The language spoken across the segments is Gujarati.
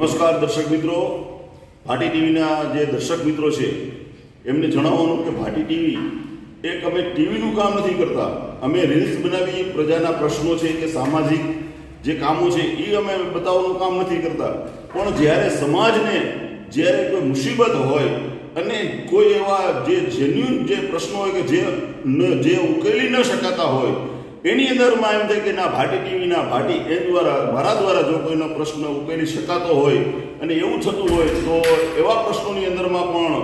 નમસ્કાર દર્શક મિત્રો. ભાટી ટીવીના જે દર્શક મિત્રો છે, એમને જણાવવાનું કે ભાટી ટીવી એક અમે ટીવીનું કામ નથી કરતા. અમે રીલ્સ બનાવી, પ્રજાના પ્રશ્નો છે કે સામાજિક જે કામો છે, એ અમે બતાવવાનું કામ નથી કરતા. પણ જ્યારે સમાજને જ્યારે કોઈ મુસીબત હોય અને કોઈ એવા જે જેન્યુન જે પ્રશ્નો હોય કે જે જે ઉકેલી ન શકાતા હોય એની અંદરમાં એમ થાય કે ના, ભાટી ટીવીના ભાટી એ દ્વારા, મારા દ્વારા જો કોઈનો પ્રશ્ન ઉકેલી શકાતો હોય અને એવું થતું હોય, તો એવા પ્રશ્નોની અંદરમાં પણ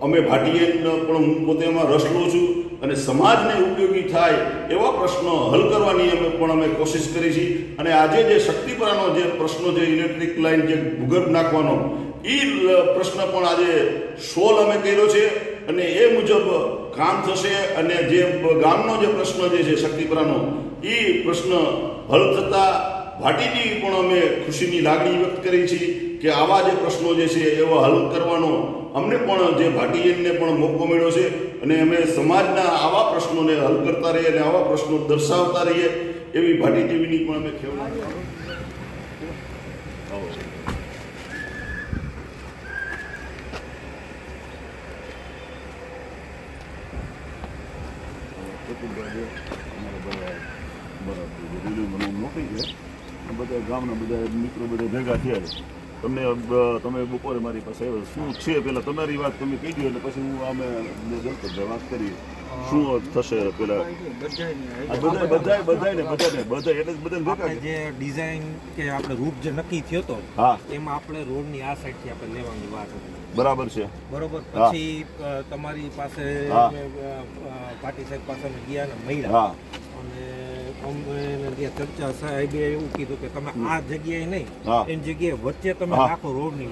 અમે ભાટીએ પણ હું પોતે એમાં રસ લઉં છું અને સમાજને ઉપયોગી થાય એવા પ્રશ્નો હલ કરવાની અમે પણ અમે કોશિશ કરી છે. અને આજે જે શક્તિપરાનો જે પ્રશ્નો છે, ઇલેક્ટ્રિક લાઇન જે ભૂગર્ભ નાખવાનો એ પ્રશ્ન પણ આજે સોલ અમે કર્યો છે અને એ મુજબ કામ થશે અને જે ગામનો જે પ્રશ્ન જે છે શક્તિપરાનો એ પ્રશ્ન હલ થતા ભાટીની પણ અમે ખુશીની લાગણી વ્યક્ત કરી છે કે આવા જે પ્રશ્નો જે છે એવા હલ કરવાનો અમને પણ જે ભાટીયનને પણ મોકો મળ્યો છે અને અમે સમાજના આવા પ્રશ્નોને હલ કરતા રહીએ અને આવા પ્રશ્નો દર્શાવતા રહીએ એવી ભાટી ટીવીની પણ અમે ખેવના ગામના બધા મિત્રો બધા ભેગા થયા છે. તમને તમે બપોરે મારી પાસે આવ્યો શું છે? પેલા તમારી વાત તમે કહી દો એટલે પછી હું અમે દલપતભાઈ વાત કરી શું થશે પેલા બધા બધા બધાને બધાને બધા એટલે જ બધાને ભેગા જે ડિઝાઇન કે આપણે રૂટ જે નક્કી થયો તો હા. એમાં આપણે રોડની આ સાઈડથી આપણે લેવાની વાત હતી. બરાબર છે. બરોબર? પછી તમારી પાસે પાટી સાહેબ પાસે ગયા ને મહિલા અને ચર્ચા સાહેબે એવું કીધું કે તમે આ જગ્યાએ નહીં. એની જગ્યાએ વચ્ચે તમે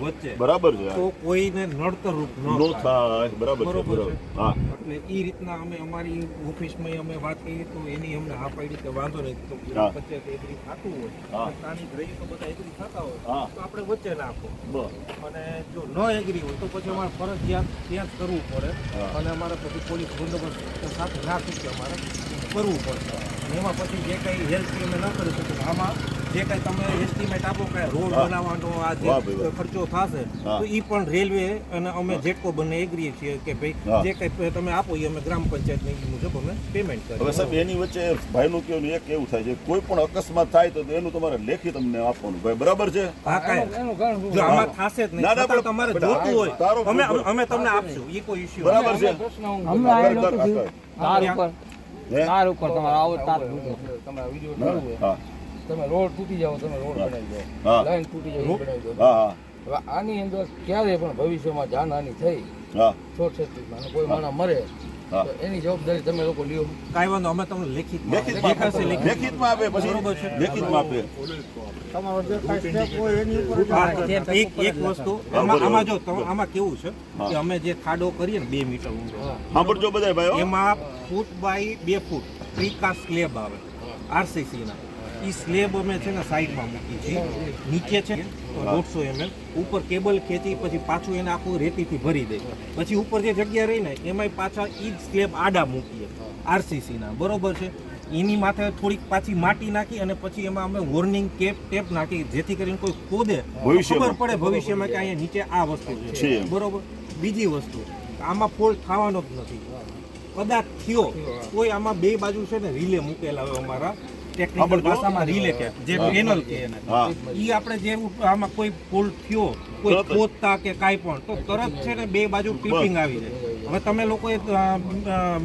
વચ્ચે. બરાબર છે તો કોઈને નડતર રૂપ ન થાય. થાય બરાબર છે બરોબર બરાબર. હા. એટલે એ રીતના અમે અમારી ઓફિસમાં અમે વાત કરી તો એની અમને હા પાડી કે વાંધો નહીં તો. પંચાયત એગ્રી થતું. હોય સ્થાનિક રહી તો બધા એગ્રી થતા હોય તો આપણે વચ્ચે નાખો બસ. અને જો ન એગ્રી હોય તો પછી અમારે ફરજિયાત ત્યાં જ કરવું પડે. અને અમારે પછી પોલીસ બંદોબસ્ત સાથે ના અમારે કરવું પડે. એમાં પછી જે કંઈ હેલ્પ અમે ન કરી શકીએ આમાં જે કંઈ તમે એસ્ટિમેટ આપો કે રોડ બનાવવાનો આ જે ખર્ચો થશે તો એ પણ રેલવે અને અમે જેટકો બંને એગ્રી છીએ કે ભાઈ જે કંઈ તમે આપો એ અમે ગ્રામ પંચાયતને એ મુજબ અમે પેમેન્ટ હવે સાહેબ એની વચ્ચે ભાઈનું કેવું એક એવું થાય છે કોઈ પણ અકસ્માત થાય તો એનું તમારે લેખી તમને આપવાનું ભાઈ બરાબર છે? હા કાંઈ જો આમાં થશે જ નહીં તમારે જોતું હોય. અમે અમે તમને આપશું એ કોઈ ઇશ્યુ બરાબર છે? ઉપર હે? તાર ઉપર તમારે આવો તાર તમારે તમારા વીડિયો હા, હોય તમે રોડ તૂટી જાવ તમે રોડ બનાવી દો. લાઈન તૂટી જાય બનાવી દો. હા હા. હવે આની અંદર ક્યારે પણ ભવિષ્યમાં જાનહાની થઈ હા. શોર્ટ સર્કિટમાં અને કોઈ માણસ મરે એની જવાબદારી તમે લોકો લ્યો. કાંઈ વાંધો અમે તમને લેખિત લેખિતમાં દેખાશે આપે. લેખિત લેખિતમાં આપે પછી. બરોબર છે. લેખિતમાં આપે. એક એક વસ્તુ આમાં જો આમાં કેવું છે કે અમે જે ખાડો કરીએ ને બે મીટર ઊંડો સાંભળજો બધા ભાઈ એમાં ફૂટ બાય બે ફૂટ પ્રીકા સ્લેબ આવે આરસીસી ના. એ સ્લેબ અમે છે ને સાઈડમાં મૂકી છીએ. નીચે છે દોઢસો એમએમ ઉપર કેબલ ખેંચી પછી પાછું એને આખું રેતીથી ભરી દે. પછી ઉપર જે જગ્યા રહી ને એમાંય પાછા એ જ સ્લેબ આડા મૂકીએ. આરસીસીના. બરોબર છે? એની માથે થોડીક પાછી માટી નાખી અને પછી એમાં અમે વોર્નિંગ કેપ ટેપ નાખી જેથી કરીને કોઈ કોદે ખબર પડે ભવિષ્યમાં કે અહીંયા નીચે આ વસ્તુ છે. છે બરોબર? બીજી વસ્તુ આમાં ફોલ્ટ થવાનો જ નથી. કદાચ થયો કોઈ આમાં બે બાજુ છે ને રિલે મૂકેલા હોય અમારા. ટેકનિકલ ભાષામાં રીલે કે જે પેનલ કે. ઈ આપણે જે આમાં કોઈ ફૂલ થયો કોઈ ખોદતા કે કાંઈ પણ તો તરત છે ને બે બાજુ ટીપિંગ આવી જાય. હવે તમે લોકોએ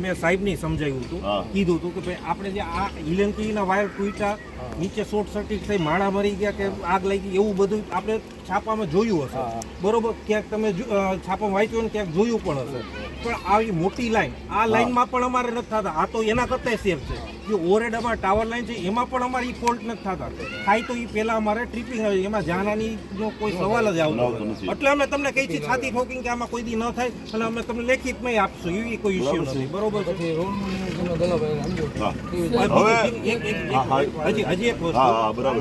મેં સાહેબની સમજાવ્યું હતું કીધું હતું કે ભાઈ આપણે જે આ ઇલેક્ટ્રિકના વાયર તૂટ્યા નીચે શોર્ટ સર્કિટ થઈ માળા મરી ગયા કે આગ લાગી એવું બધું આપણે છાપામાં જોયું હશે. બરોબર ક્યાંક તમે છાપામાં વાંચ્યું ને ક્યાંક જોયું પણ હશે. પણ આવી મોટી લાઈન આ લાઈનમાં પણ અમારે નથી થતા. આ તો એના કરતા સેફ છે. જે અમારે ટાવર લાઈન છે એમાં પણ અમારે એ ફોલ્ટ નથી થતા. થાય તો એ પહેલા અમારે ટ્રીપિંગ આવે એમાં જાનાની જો કોઈ સવાલ જ આવતો એટલે અમે તમને કહી છીએ છાતી ઠોકીને કે આમાં કોઈ દી ન થાય અને અમે તમને લેખિતમાં આપશું એવી કોઈ ઇસ્યુ નથી. બરોબર છે? હજી હજી એક વસ્તુ.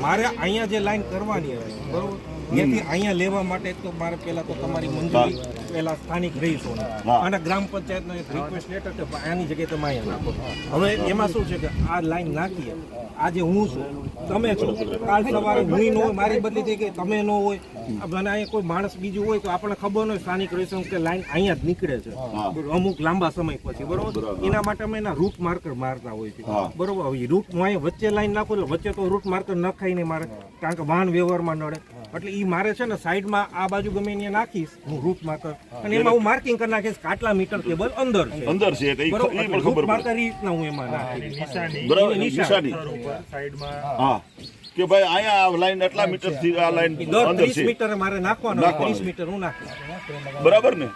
મારે અહીંયા જે લાઈન કરવાની આવે બરોબર? ત્યાંથી અહીંયા લેવા માટે તો મારે પહેલા તો તમારી મંજૂરી પહેલાં સ્થાનિક રહીશોને અને ગ્રામ પંચાયતનો એક રિક્વેસ્ટ લેટર કે આની જગ્યાએ તમે અહીંયા નાખો. હવે એમાં શું છે કે આ લાઈન નાખીએ. આજે હું છું તમે છો. કાલ સવારે હું ન હોય મારી બદલી થઈ ગઈ તમે ન હોય. અને અહીંયા કોઈ માણસ બીજું હોય તો આપણને ખબર ન હોય સ્થાનિક રહીશું કે લાઈન અહીંયા જ નીકળે છે. અમુક લાંબા સમય પછી બરોબર? એના માટે અમે એના રૂટ માર્કર મારતા હોય છે. બરોબર? હવે રૂટ હું અહીંયા વચ્ચે લાઈન નાખું એટલે વચ્ચે તો રૂટ માર્કર નખાય નહીં મારે કારણ કે વાહન વ્યવહારમાં નડે. એટલે એ મારે છે ને સાઈડમાં આ બાજુ ગમે ત્યાં નાખીશ હું રૂટ માર્કર. અને એમાં હું માર્કિંગ કરી નાખીશ કાટલા મીટર કેબલ અંદર છે. અંદર છે એટલે ઈ પણ ખબર માર્કર પડે રીતના હું એમાં નાખીશ. બરાબર નિશાની. સાઈડમાં. હા. કે ભાઈ અહીંયા આ લાઈન આટલા મીટરથી આ લાઈન દર અંદર છે. 30 મીટર મારે નાખવાનો નાખવાનું. ત્રીસ મીટર હું નાખીશ. બરાબર ને?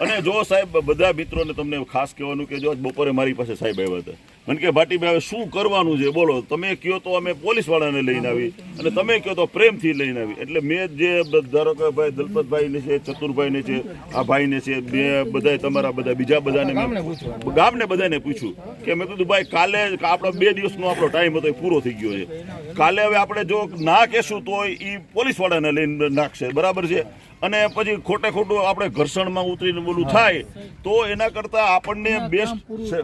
અને જો સાહેબ બધા મિત્રોને તમને ખાસ કહેવાનું કે જો બપોરે મારી પાસે સાહેબ આવ્યા હતા. મને કે ભાટીભાઈ હવે શું કરવાનું છે? બોલો તમે કહો તો અમે પોલીસવાળાને લઈને આવી અને તમે કહો તો પ્રેમથી લઈને આવી. એટલે મેં જે ધારો કે ભાઈ દલપતભાઈને છે ચતુરભાઈને છે આ ભાઈને છે બે બધા તમારા બધા બીજા બધાને ગામને બધાને પૂછ્યું કે મેં કીધું ભાઈ કાલે આપણો બે દિવસનો આપણો ટાઈમ હતો એ પૂરો થઈ ગયો છે. કાલે હવે આપણે જો ના કહેશું તો એ પોલીસવાળાને લઈને નાખશે. બરાબર છે? અને પછી ખોટે ખોટું આપણે ઘર્ષણમાં ઉતરીને બોલું થાય તો એના કરતાં આપણને બેસ્ટ છે.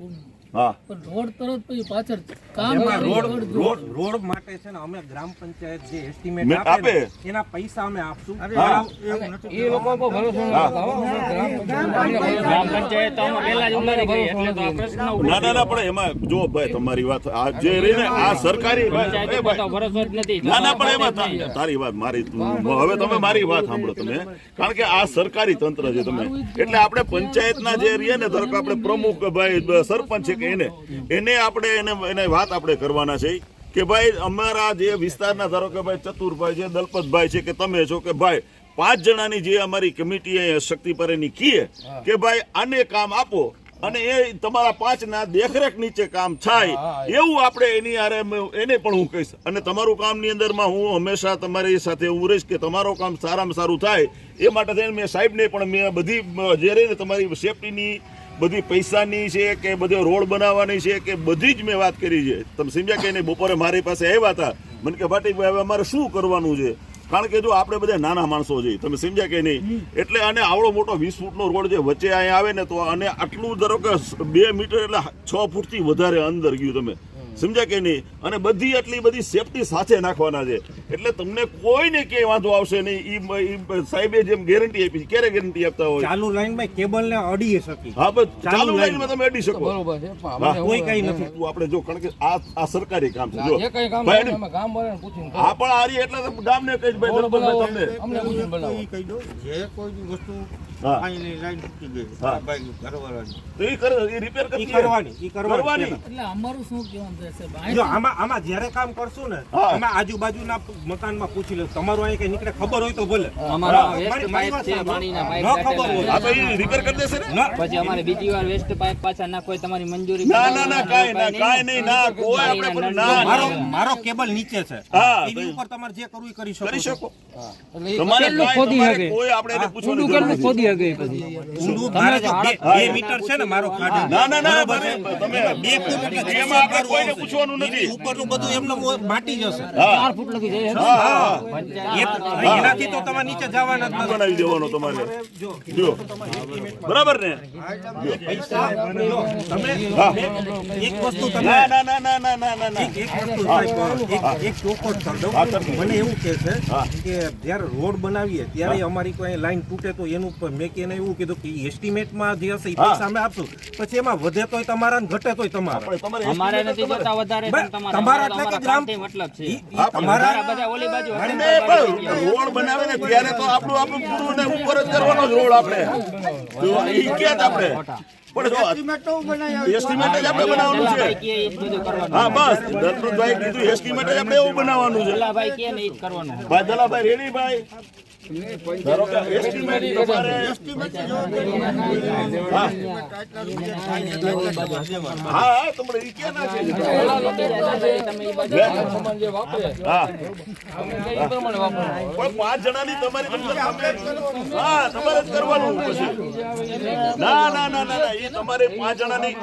Boom. ગયો તમારે પુણ્ય હા. પણ રોડ તરત પછી પાછળ કામ રોડ રોડ રોડ રોડ માટે છે ને અમે ગ્રામ પંચાયત જે એસ્ટિમેટ આપે આપે. એના પૈસા અમે આપશું. એ લોકો પર ભરોસો ન રાખતા હો. અમે ગ્રામ પંચાયત અમને ભરોસો ગ્રામ પંચાયત તો આમાં પહેલા જ ઉમેરી ગઈ એટલે તો આ પ્રશ્ન ના ના ના પણ એમાં જો ભાઈ તમારી વાત આ જે રહીને આ સરકારી ભરોસો જ નથી. ના ના પણ એમાં તારી વાત મારી હવે તમે મારી વાત સાંભળો તમે. કારણ કે આ સરકારી તંત્ર છે તમે. એટલે આપણે પંચાયતના જે રહીએ ને ધારો કે આપણે પ્રમુખ ભાઈ સરપંચ છે કે એને એને આપણે એને એને વાત આપણે કરવાના છે કે ભાઈ અમારા જે વિસ્તારના ધારો કે ભાઈ ચતુરભાઈ છે દલપતભાઈ છે કે તમે છો કે ભાઈ પાંચ જણાની જે અમારી કમિટી શક્તિ પર એની કીએ કે ભાઈ આને કામ આપો અને એ તમારા પાંચના દેખરેખ નીચે કામ થાય એવું આપણે એની હારે એને પણ હું કહીશ. અને તમારું કામની અંદરમાં હું હંમેશા તમારી સાથે હું રહીશ કે તમારું કામ સારામાં સારું થાય. એ માટે થઈને મેં સાહેબને પણ મેં બધી જે રહી ને તમારી સેફટીની બધી પૈસાની છે કે બધો રોડ બનાવવાની છે કે બધી જ મેં વાત કરી છે. તમે સમજ્યા કે નહીં? બપોરે મારી પાસે આવ્યા હતા. મને કે ભાટીભાઈ હવે અમારે શું કરવાનું છે? કારણ કે જો આપણે બધા નાના માણસો છે તમે સમજ્યા કે નહીં? એટલે અને આવડો મોટો વીસ ફૂટનો રોડ જે વચ્ચે અહીંયા આવે ને તો અને આટલું ધારો કે બે મીટર એટલે છ ફૂટથી વધારે અંદર ગયું તમે. સમજ્યા કે નહીં? અને બધી આટલી બધી સેફટી સાથે નાખવાના છે. એટલે તમને કોઈને ક્યાંય વાંધો આવશે નહીં. ઈ સાહેબે જેમ ગેરંટી આપી ક્યારે ગેરંટી આપતા હોય? ચાલુ લાઈનમાં કેબલ ને અડી શકી હા બસ ચાલુ લાઈનમાં તમે અડી શકો. બરોબર છે. કોઈ કઈ નથી. તું આપણે જો કારણ કે આ આ સરકારી કામ છે. જો. ગામ વાળાને પૂછીને હા પણ આરી એટલે ગામને કહીશ ભાઈ તમને અમને પૂછીને બનાવો. કહી દો જે કોઈ વસ્તુ. અહીંની લાઈન તૂટી ગઈ. આ બાજુ ઘરવાળાની. તો એ કરે એ રિપેર કરવાની કરવાની કરવાની. એટલે અમારું શું કહેવાનું રહેશે જો આમાં આમાં જ્યારે કામ કરશું ને હા. આજુબાજુના મકાનમાં પૂછી લે તમારું અહીં કઈ નીકળે? ખબર હોય તો ભલે. અમારા વેસ્ટ મારી- મારી પાઇપ છે સાંભળો. પાણીના ન ખબર હોય. હા તો એ રિપેર કરી દેશે ને? પછી અમારે બીજી વાર વેસ્ટ પાઇપ પાછા નાખો તમારી મંજૂરી ના ના ના કાંઈ ના કાંઈ નહીં. ના કોઈ આપણે ના મારો મારો કેબલ નીચે છે. એની ઉપર તમારે જે કરવું એ કરી શકો કરી શકો. તમારે કાંઈ- આપણે એને પૂછવાની નીચે બનાવી દેવાનો તમારે. બરાબર ને? એક વસ્તુ તમે ના ના ના ના ના ના ના. એક વસ્તુ એક ચોખવટ મને એવું કે છે કે જયારે રોડ બનાવીએ ત્યારે અમારી કોઈ લાઈન તૂટે તો એનું મેં કે એવું કીધું કે એસ્ટિમેટમાં જે હશે એ. પૈસા અમે આપશું. પછી એમાં વધે તોય તમારા ઘટે તોય તમારા. આપણે અમારે નથી જોતા વધારે તમારા તમારા એટલે કે ગ્રામ- મતલબ છે. ઈ- ઈ હા, પણ તમારા તમારા બધા ઓલી બાજુ અને હરિદ્વાર બાજુ થઈ ગયા. રોડ બનાવે ને ત્યારે તો આપણું આપણું પૂરું ને ઉપર જ કરવાનો જ રોડ આપણે. ઈ પણ જો તો બનાવી એસ્ટિમેટ જ આપણે બનાવવાનું છે. જ હા બસ. દત્તભાઈ કીધું એસ્ટિમેટ જ આપણે એવું બનાવવાનું છે. દલાભાઈ કહે ને કરવાનું ભાઈ દલાભાઈ રેડી ભાઈ? પાંચ જણાની તમારી તમારે જ કરવાનું ના ના ના ના એ તમારે પાંચ જણાની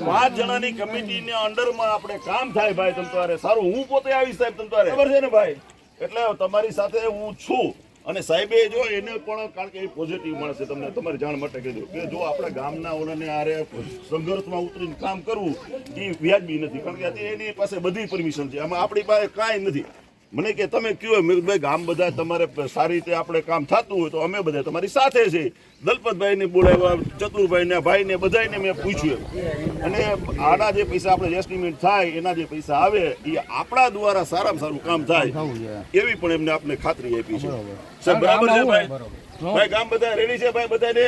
પાંચ જણાની કમિટીને અંડરમાં આપણે કામ થાય ભાઈ તમ તમારે સારું હું પોતે આવી સાહેબ તમ તમારે છે ને ભાઈ એટલે તમારી સાથે હું છું અને સાહેબે જો એને પણ કારણ કે એ પોઝિટિવ છે તમને તમારી જાણ માટે કહેજો કે જો આપણા ગામના ઓનાને આરે સંઘર્ષમાં ઉતરીને કામ કરવું, એ વ્યાજબી નથી. કારણ કે એની પાસે બધી પરમિશન છે. આમાં આપણી પાસે કાંઈ નથી. મને કે તમે કયો મેં કીધું, ગામ બધા તમારે સારી રીતે આપણે કામ થતું હોય તો અમે બધા તમારી સાથે છે. દલપતભાઈને બોલાવ્યા ચતુરભાઈને ભાઈને બધાને મેં પૂછ્યું અને આના જે પૈસા આપણે એસ્ટિમેટ થાય એના જે પૈસા આવે એ આપણા દ્વારા સારામાં સારું કામ થાય એવી પણ એમને આપણે ખાતરી આપી છે. સાહેબ બરાબર છે ભાઈ? ભાઈ ગામ બધા રેડી છે? ભાઈ બધાને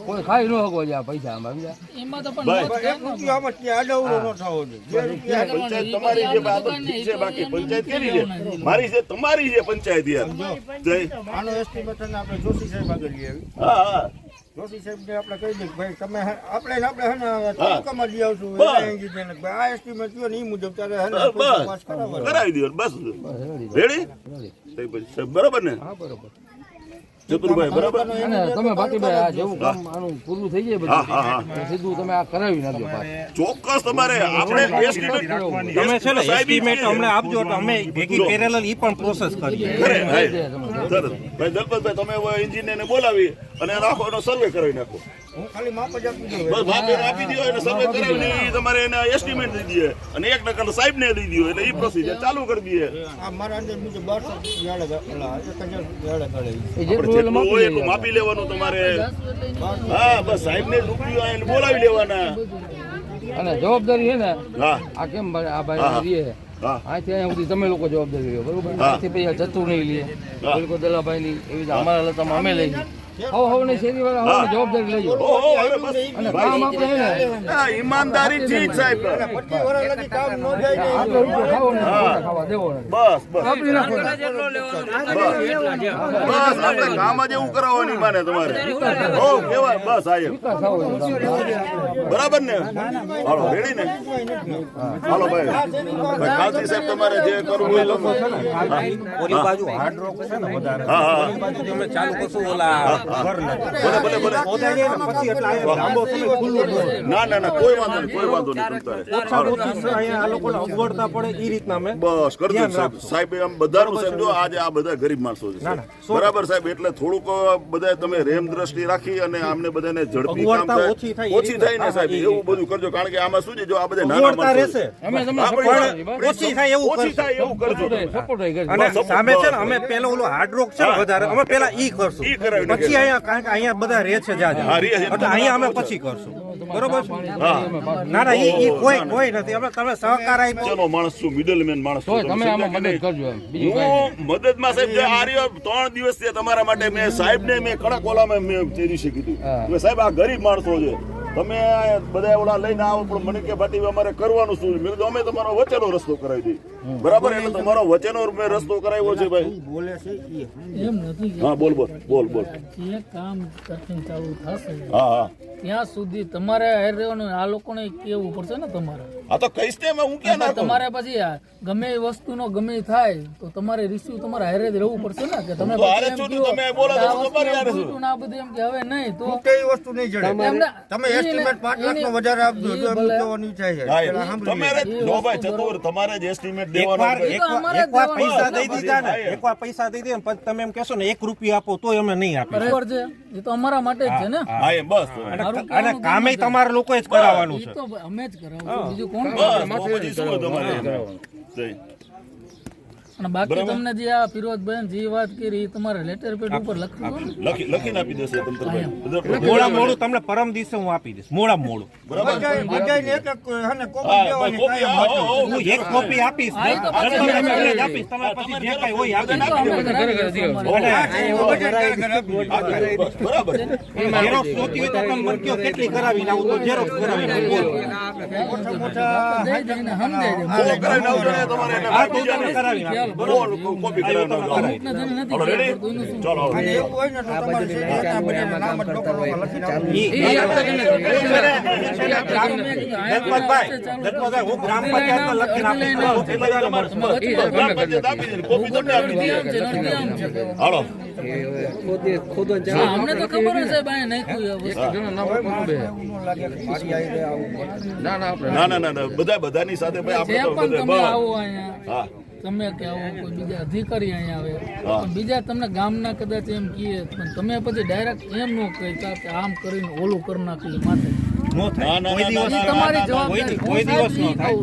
કોઈ ખાઈ ન હકો છે આ પૈસા આમાં એમાં તો પણ જોઈએ. જે રૂપિયા પંચાયત તમારી છે બાકી પંચાયત કેની છે? મારી છે તમારી છે પંચાયત યાર. જય. આનો ને આપણે જોશી સાહેબ આગળ લઈ આવી હા હા. જોશી સાહેબને આપણે કહી દઈએ ભાઈ તમે હે- આપણે આપણે હે ને તાલુકામાં લઈ આવશું ને આ એસ્ટિમેટ થયો ને એ મુજબ તારે હે ને કરાવી દો બસ. રેડી સાહેબ બરાબર ને? હા બરોબર. ચતુરભાઈ બરાબર? તમે બાકીભાઈ આ જેવું કામ આનું પૂરું થઈ જાય હા હા હા. બધું સીધું તમે આ કરાવી નાખજો ચોક્કસ તમારે આપણે estimate- તમે છે ને એસ્ટિમેટ અમને આપજો તો અમે ભેગી પેરેલલ ઈ પણ પ્રોસેસ કરીએ. ખરે, હા. સરસ. ભાઈ દલપતભાઈ તમે એન્જિનિયરને બોલાવી અને રાખો એનો સર્વે કરાવી નાખો. હું ખાલી માપ જ આપી દઉં બસ ભાગ આપી દો એને સર્વે કરાવીને તમારે એને એસ્ટિમેટ દઈ દઈએ અને એક ટકા સાહેબને દઈ દો એટલે ઈ પ્રોસિજર ચાલુ કરી દઈએ. આ મારા અંદર મુજબ. એ જેટલું એટલે જેટલું હોય એટલું માપી માપી લેવાનું તમારે. હા બસ સાહેબને રૂપિયો આઈને બોલાવી લેવાના. અને જવાબદારી છે ને આ કેમ આ ભાઈ રીએ? હા. અહીંથી અહીંયા સુધી તમે લોકો જવાબદારી લ્યો બરોબર. અહીંથી પછી જતું નહીં લે. કોઈ દલાભાઈ ની એવી રીતે અમારા લતામાં અમે લઈ શેરી વાળા જવાબદારી લેજો અને કામ આપણે ને. ઈમાનદારી થી સાહેબ. પચીસ વર્ષ લગી કામ ન જાય ને. આટલો રૂપિયો ખાવો ને ખાવા દેવો ને બસ બસ. વાપરી નાખો બસ. આપણે કામ જ એવું કરાવવાની માને તમારે. બસ. બરાબર ને? હાલો રેડી ને? હાલો ભાઈ. ભાઈ કાલથી સાહેબ તમારે જે કરવું હોય લખો. ઓલી બાજુ હાર્ડ રોક છે ને વધારે હા. હા. બાજુ તમે ચાલુ કરશું ઓલા ને ને. ના કોઈ વાંધો નહીં કોઈ વાંધો નહીં બસ કરી સાહેબ. સાહેબ આમ બધાનું સાહેબ જો આજે આ બધા ગરીબ માણસો છે બરાબર સાહેબ એટલે થોડુંક બધા તમે રેમ દ્રષ્ટિ રાખી અને આમને બધાને ઝડપી કામ થાય. ઓછી થાય એ ઓછી થાય ને સાહેબ એવું બધું કરજો. કારણ કે આમાં શું છે જો આ બધા નાના માણસો રહેશે. અમે તમને આપણે support પણ કરીએ, બસ. ઓછી થાય એવું ઓછી થાય એવું કરજો. તમે. સપોર્ટ કરી અને સામે છે ને. અમે પેલો ઓલો હાર્ડ રોક છે વધારે. અમે પેલા ઈ કરશું. પછી અહીંયા કારણ કે અહીંયા બધા રહે છે એટલે અહીંયા અમે પછી કરશું. બરોબર ના ના ઈ ઈ કોઈ કોઈ નથી. અમે તમે સહકાર આપ્યો. માણસ છું મિડલમેન માણસ છું. તમે આમાં મદદ કરજો એમ. બીજું કઈ નહીં. હું મદદમાં સાહેબ જે આ ત્રણ દિવસથી તમારા માટે મેં સાહેબને મેં કડક ઓલામાં મેં તે દિવસે કીધું કે સાહેબ આ ગરીબ માણસો છે. તમે બધા ઓલા લઈને આવો પણ મને કે ભાટી અમારે કરવાનું શું મેં કીધું અમે તમારો વચ્ચેનો રસ્તો કરાવી દઈએ. બરાબર? એટલે તમારો વચ્ચેનો મેં રસ્તો કરાવ્યો છે ભાઈ. બોલે છે એમ નથી હા બોલ બોલ બોલ બોલ. જે કામ કરતી ચાલુ થશે. હા હા. ત્યાં સુધી તમારે હારે રહેવાનું આ લોકોને કેવું પડશે ને તમારે? આ તો કહીશ ને હું ક્યાં ના તમારે પછી ગમે એ વસ્તુનો ગમે થાય તો તમારે રિસીવ તમારે હારે જ રહેવું પડશે ને કે તમે તમે બોલો તો યાર તમારી. ખોટું ને બધું એમ કે હવે નહીં તો કઈ વસ્તુ નહીં જડે. તમે એસ્ટીમેટ 5 લાખ નો વધારે આપજો જો એમ ઈચ્છા છે. તમારે જો ભાઈ ચતુર તમારે જ એસ્ટિમેટ દેવાનો એકવાર પૈસા દઈ દીધા ને. એકવાર પૈસા દઈ દે ને તમે એમ કહેશો ને એક રૂપિયા આપો તો અમે નહીં આપીએ. બરાબર છે. એ તો અમારા માટે જ છે ને. હા એ બસ. અને કામે તમારા લોકો જ કરાવવાનું એ છે. તો અમે જ કરાવવાનું બીજું કોણ બસ પછી શું તમારે જય. અને બાકી તમને જે આ ફિરોજભાઈ જે વાત કરી તમારે લેટર પેડ ઉપર લખવું લખી લખીને આપી દેશે તમ મોડા મોડું તમને પરમ દિવસે હું આપી દઈશ. મોડા મોડું. એક એક હે એક કોપી આપીશ. આપીશ. તમે પછી જે કાંઈ હોય આપી અમે કરાવી હોય તો કેટલી ઝેરોક્ષ કરાવી હાલો. એવું હોય ને ને જ અમને તો ખબર છે ભાઈ નાખ્યું એ વસ્તુ. ના બે? બધા બધાની સાથે ભાઈ આપણે તો બધે હા તમે કે આવો કોઈ બીજા અધિકારી અહીંયા આવે. પણ બીજા તમને ગામના કદાચ એમ કહીએ પણ તમે પછી ડાયરેક્ટ એમ ન કહેતા કે આમ કરીને ઓલું કરી નાખ્યું દિવસ તમારી ના, કોઈ જવાબદારી. કોઈ દિવસ ન થાય.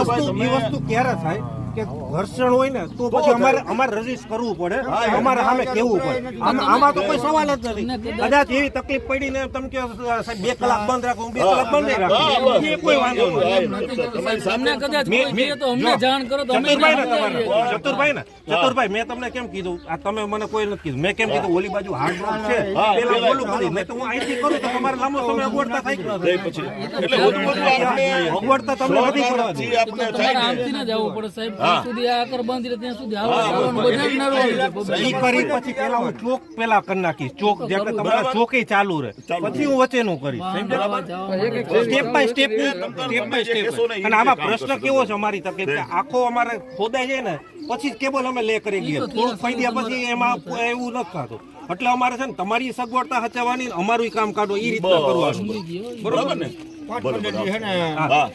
ભાઈ, વસ્તુ ક્યારે થાય? કે ઘર્ષણ હોય ને તો પછી અમારે અમારે રજીસ્ટ કરવું પડે. અમારે સામે કેવું પડે. આમાં તો કોઈ સવાલ જ નથી. કદાચ એવી તકલીફ પડી ને તમે કે સાહેબ બે કલાક બંધ રાખો હું બે કલાક બંધ નહીં રાખું. એ કોઈ વાંધો નહીં નથી. કદાચ તો અમને જાણ કરો તો અમે ચતુરભાઈ ને. ચતુરભાઈ મેં તમને કેમ કીધું? આ તમે મને કોઈ નથી કીધું. મેં કેમ કીધું ઓલી બાજુ હાર્ડ રોડ છે. પેલા બોલું કરી મેં તો હું અહીંથી કરું તો તમારે લાંબો સમય અગવડતા થાય પછી. એટલે બધું બધું આપણે અગવડતા તમને નથી પડવા આપણે આમથી ના જવું પડે સાહેબ. ત્યાં સુધી આ આકર બંધ રહે ત્યાં સુધી આવવા જવાનું બધાને નડવાનું ઈ કરી પછી પેલા હું ચોક પેલા કરી નાખીશ. ચોક જે તમારા ચોકે ચાલુ રહે. પછી હું વચ્ચેનું કરીશ. Step by step step by step કહેશો ને એ અને આમાં પ્રશ્ન કેવો છે અમારી તકલીફ કે આખો અમારે ખોદાય છે ને પછી કેબલ અમે લે કરી ગયા થોડુંક ફાયદા પછી એમાં એવું નથી થતું. એટલે અમારે છે ને તમારી સગવડતા હચાવવાની અમારું કામ કાઢો એ રીતના કરવાનું. બરોબર ને?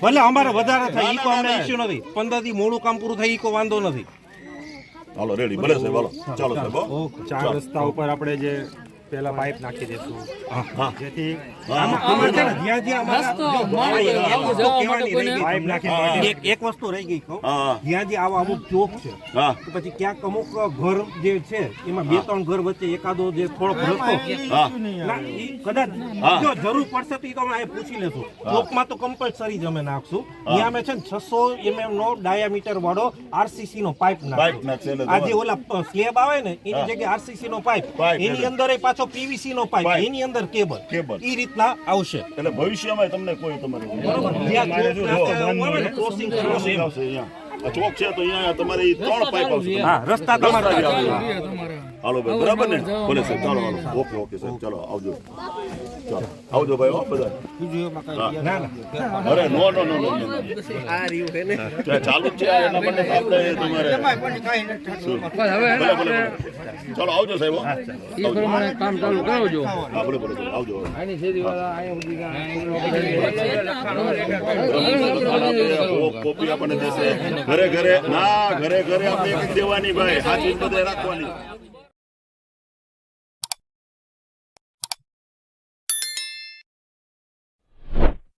ભલે અમારે વધારે થાય ઈ તો અમને ઇસ્યુ નથી. પંદરથી મોડું કામ પૂરું થાય ઈ કોઈ વાંધો નથી. હાલો રેડી ભલે સાહેબ હાલો ચાલો સાહેબ. ચાર રસ્તા ઉપર આપણે જે પેલા પાઇપ નાખી દેશું. જેથી જો, એક વસ્તુ રહી ગઈ. પાઇપ નાખી હા. એક એક વસ્તુ રહી ગઈ કહું હા. જ્યાં આવા અમુક ચોક છે તો પછી ક્યાંક અમુક ઘર જે છે એમાં બે ત્રણ ઘર વચ્ચે એકાદો જે થોડોક રસ્તો હા. ના, ઈ કદાચ જો જરૂર પડશે તો અમે પૂછી લેશું. ચોકમાં તો કમ્પલસરી જ અમે નાખશું. ત્યાં અમે છે ને છસો એમએમ નો ડાયામીટર વાળો આરસીસી નો પાઇપ નાખશે. એટલે આ જે ઓલા સ્લેબ આવે ને એની જગ્યાએ આરસીસી નો પાઇપ. એની અંદર એ પાછો પીવીસી નો પાઇપ. એની અંદર કેબલ કેબલ. ઈ રીતના આવશે. એટલે ભવિષ્યમાં તમને કોઈ તમારે ક્રોસિંગ આવશે અહીંયા. ચોક છે તો અહીંયા તમારે ત્રણ પાઇપ આવશે. હા રસ્તા તમારા. હાલો ભાઈ બરાબર ને? ભલે સાહેબ ચાલો હાલો. ઓકે ઓકે સાહેબ ચાલો આવજો. ચાલો આવજો ભાઈ હો બધા. કઈ ના. ના અરે નો નો નો નો નો. ચાલુ છે આ એટલા માટે આપણે તમારે ભલે ચાલો આવજો સાહેબ. એ પ્રમાણે કામ ચાલુ કરાવજો. હા ભલે ભલે ભલે. આવજો આની સેદી વાળા અહીંયા કોપી આપણને દેશે. ઘરે ઘરે ના ઘરે ઘરે આપણે એક દેવાની ભાઈ. હાથી બધે રાખવાની.